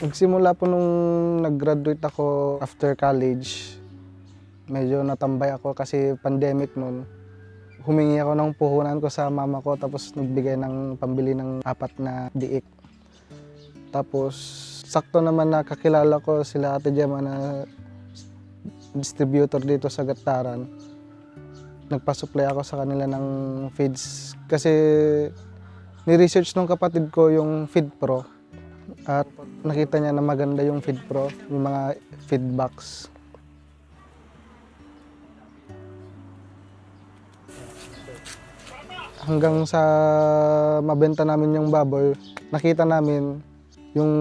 Nagsimula po nung nag-graduate ako after college, medyo natambay ako kasi pandemic noon. Humingi ako ng puhunan ko sa mama ko tapos nagbigay ng pambili ng apat na diik. Tapos sakto naman nakakilala ko sila Ate Gemma na distributor dito sa Gataran. Nagpa-supply ako sa kanila ng feeds kasi ni-research nung kapatid ko yung Feed Pro at nakita niya na maganda yung Feed Pro, yung mga feedbacks. Hanggang sa mabenta namin yung baboy, nakita namin yung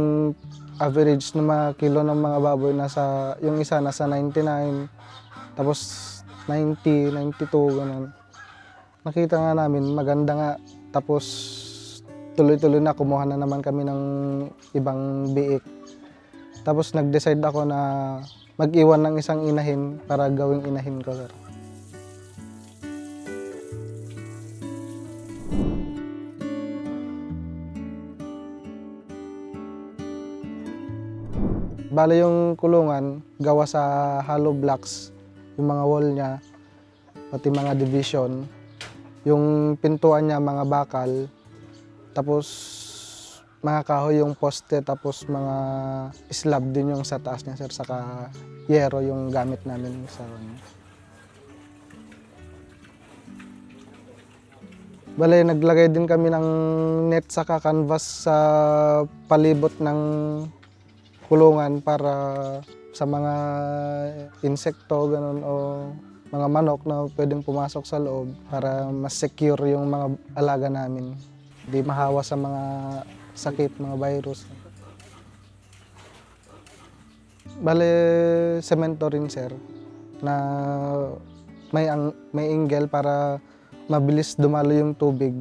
average ng mga kilo ng mga baboy nasa yung isa nasa 99 tapos 90, 92 ganun. Nakita nga namin maganda nga tapos tuloy-tuloy na kumuha na naman kami ng ibang biik. Tapos nag-decide ako na mag-iwan ng isang inahin para gawing inahin ko, sir. Bale yung kulungan, gawa sa hollow blocks, yung mga wall niya, pati mga division. Yung pintuan niya, mga bakal, tapos mga kahoy yung poste, tapos mga slab din yung sa taas niya, sir, saka yero yung gamit namin sa ano. Bale, naglagay din kami ng net saka canvas sa palibot ng kulungan para sa mga insekto ganun o mga manok na pwedeng pumasok sa loob para mas secure yung mga alaga namin. Hindi mahawa sa mga sakit, mga virus. Bale, semento rin sir na may ang may inggel para mabilis dumalo yung tubig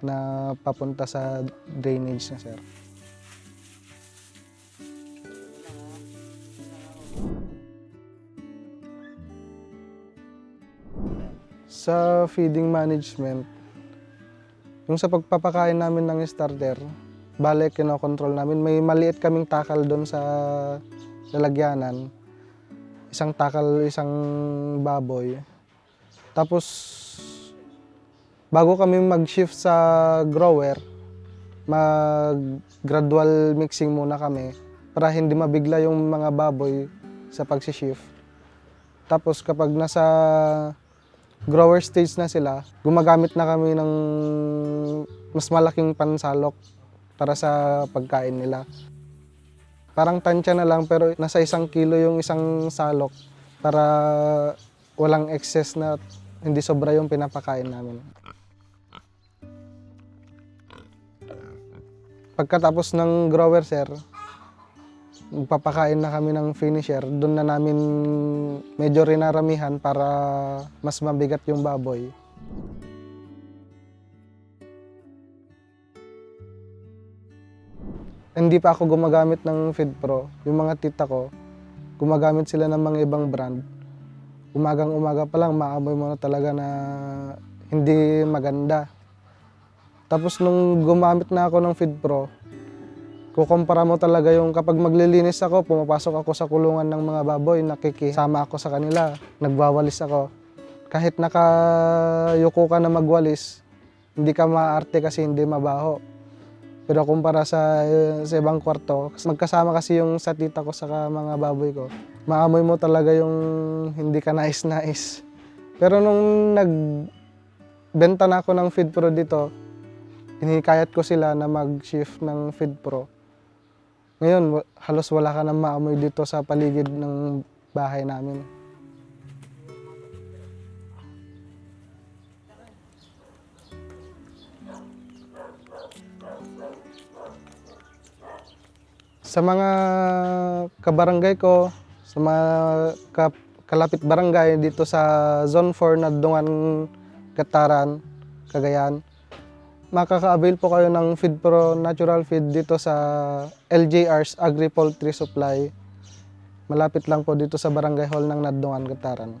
na papunta sa drainage na sir. Sa feeding management, yung sa pagpapakain namin ng starter, bale kinokontrol namin. May maliit kaming takal doon sa lalagyanan. Isang takal, isang baboy. Tapos, bago kami mag-shift sa grower, mag-gradual mixing muna kami para hindi mabigla yung mga baboy sa pagsishift. Tapos kapag nasa grower stage na sila, gumagamit na kami ng mas malaking pansalok para sa pagkain nila. Parang tansya na lang pero nasa isang kilo yung isang salok para walang excess na hindi sobra yung pinapakain namin. Pagkatapos ng grower sir, magpapakain na kami ng finisher. Doon na namin medyo rinaramihan para mas mabigat yung baboy. Hindi pa ako gumagamit ng Feed Pro. Yung mga tita ko, gumagamit sila ng mga ibang brand. Umagang umaga pa lang, maamoy mo na talaga na hindi maganda. Tapos nung gumamit na ako ng Feed Pro, kukumpara mo talaga yung kapag maglilinis ako, pumapasok ako sa kulungan ng mga baboy, nakikisama ako sa kanila, nagwawalis ako. Kahit nakayuko ka na magwalis, hindi ka maarte kasi hindi mabaho. Pero kumpara sa, sa ibang kwarto, magkasama kasi yung sa tita ko sa mga baboy ko, maamoy mo talaga yung hindi ka nais-nais. Pero nung nagbenta na ako ng Feed Pro dito, hinikayat ko sila na mag-shift ng Feed Pro. Ngayon, halos wala ka nang maamoy dito sa paligid ng bahay namin. Sa mga kabarangay ko, sa mga kap- kalapit barangay dito sa Zone 4 na Dungan, Gataran, Cagayan, makaka-avail po kayo ng Feed Pro Natural Feed dito sa LJR's Agri Poultry Supply. Malapit lang po dito sa Barangay Hall ng Nadungan, Gataran.